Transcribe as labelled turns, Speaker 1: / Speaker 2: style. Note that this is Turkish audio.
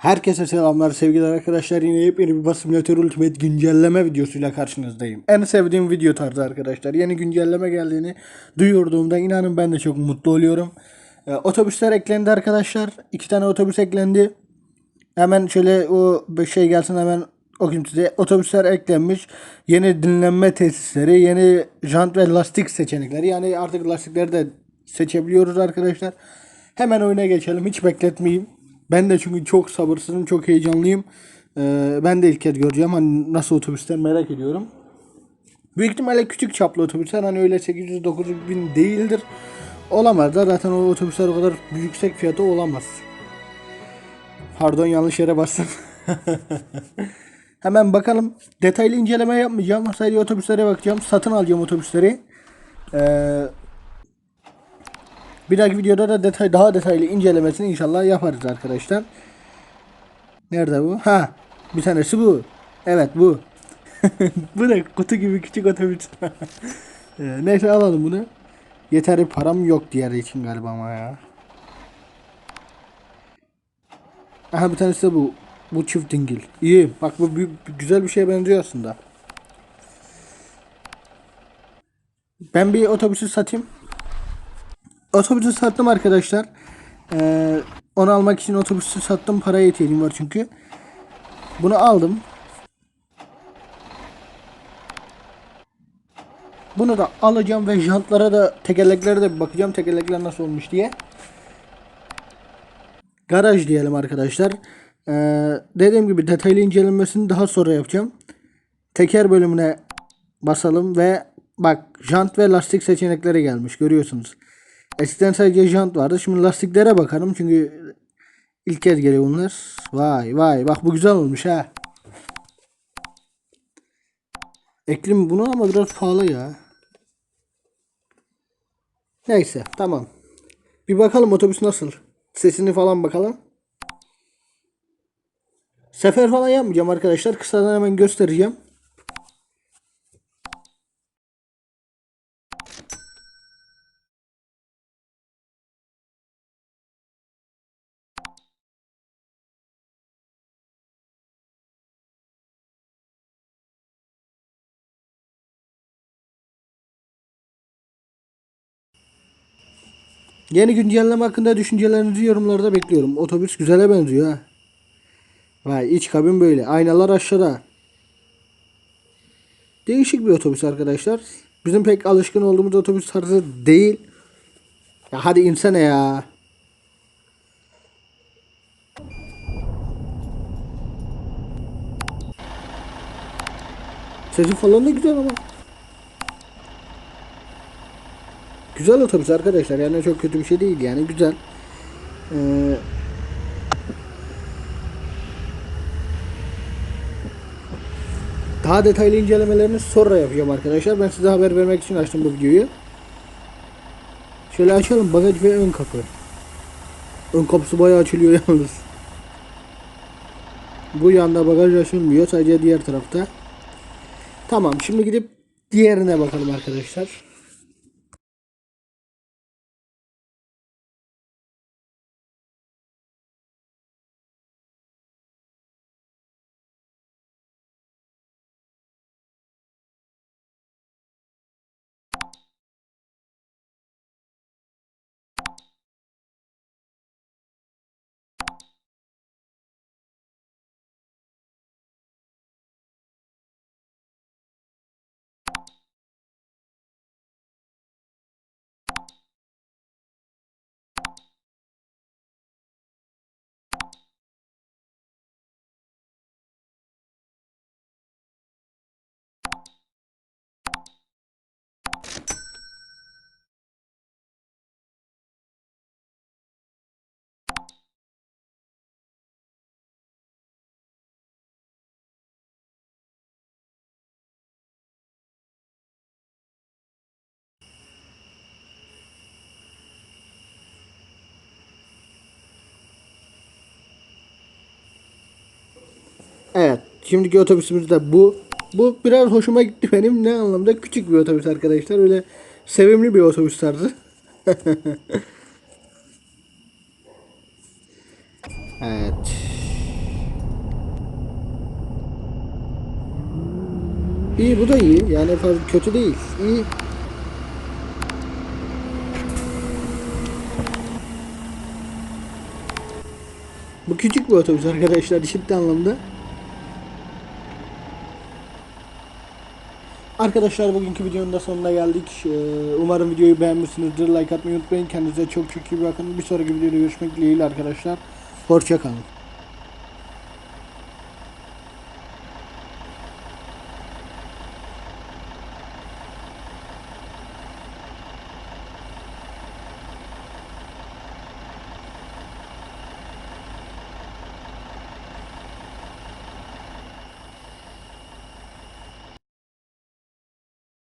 Speaker 1: Herkese selamlar sevgili arkadaşlar. Yine yepyeni bir Bus Simulator Ultimate güncelleme videosuyla karşınızdayım. En sevdiğim video tarzı arkadaşlar. Yeni güncelleme geldiğini duyurduğumda inanın ben de çok mutlu oluyorum. Ee, otobüsler eklendi arkadaşlar. İki tane otobüs eklendi. Hemen şöyle o şey gelsin hemen okuyayım size. Otobüsler eklenmiş. Yeni dinlenme tesisleri, yeni jant ve lastik seçenekleri. Yani artık lastikleri de seçebiliyoruz arkadaşlar. Hemen oyuna geçelim. Hiç bekletmeyeyim. Ben de çünkü çok sabırsızım, çok heyecanlıyım. Ee, ben de ilk kez göreceğim. Hani nasıl otobüsler merak ediyorum. Büyük ihtimalle küçük çaplı otobüsler hani öyle 800-900 bin değildir. Olamaz da zaten o otobüsler o kadar yüksek fiyatı olamaz. Pardon yanlış yere bastım. Hemen bakalım. Detaylı inceleme yapmayacağım. Sadece otobüslere bakacağım. Satın alacağım otobüsleri. Ee, bir dahaki videoda da detay daha detaylı incelemesini inşallah yaparız arkadaşlar. Nerede bu? Ha, bir tanesi bu. Evet bu. bu ne? Kutu gibi küçük otobüs. Ee, neyse alalım bunu. Yeterli param yok diğer için galiba ama ya. Aha bir tanesi de bu. Bu çift dingil. İyi. Bak bu büyük, güzel bir şeye benziyor aslında. Ben bir otobüsü satayım. Otobüsü sattım arkadaşlar. Ee, onu almak için otobüsü sattım. Paraya ihtiyacım var çünkü. Bunu aldım. Bunu da alacağım ve jantlara da tekerleklere de bakacağım. Tekerlekler nasıl olmuş diye. Garaj diyelim arkadaşlar. Ee, dediğim gibi detaylı incelemesini daha sonra yapacağım. Teker bölümüne basalım ve bak jant ve lastik seçenekleri gelmiş görüyorsunuz. Eskiden sadece jant vardı. Şimdi lastiklere bakalım çünkü ilk kez geliyor bunlar. Vay vay bak bu güzel olmuş ha. Eklim bunu ama biraz pahalı ya. Neyse tamam. Bir bakalım otobüs nasıl. Sesini falan bakalım. Sefer falan yapmayacağım arkadaşlar. Kısadan hemen göstereceğim. Yeni güncelleme hakkında düşüncelerinizi yorumlarda bekliyorum. Otobüs güzele benziyor ha. Vay iç kabin böyle. Aynalar aşağıda. Değişik bir otobüs arkadaşlar. Bizim pek alışkın olduğumuz otobüs tarzı değil. Ya hadi insene ya. Sesi falan da güzel ama. Güzel otobüs arkadaşlar. Yani çok kötü bir şey değil yani güzel. Ee, daha detaylı incelemelerini sonra yapacağım arkadaşlar. Ben size haber vermek için açtım bu videoyu. Şöyle açalım bagaj ve ön kapı. Ön kapısı bayağı açılıyor yalnız. Bu yanda bagaj açılmıyor sadece diğer tarafta. Tamam şimdi gidip diğerine bakalım arkadaşlar. Evet. Şimdiki otobüsümüz de bu. Bu biraz hoşuma gitti benim. Ne anlamda? Küçük bir otobüs arkadaşlar. Öyle sevimli bir otobüs tarzı. evet. İyi bu da iyi. Yani fazla kötü değil. İyi. Bu küçük bir otobüs arkadaşlar ciddi anlamda. Arkadaşlar bugünkü videonun da sonuna geldik. Ee, Umarım videoyu beğenmişsinizdir. Like atmayı unutmayın. Kendinize çok çok iyi bakın. Bir sonraki videoda görüşmek dileğiyle arkadaşlar. Hoşça kalın.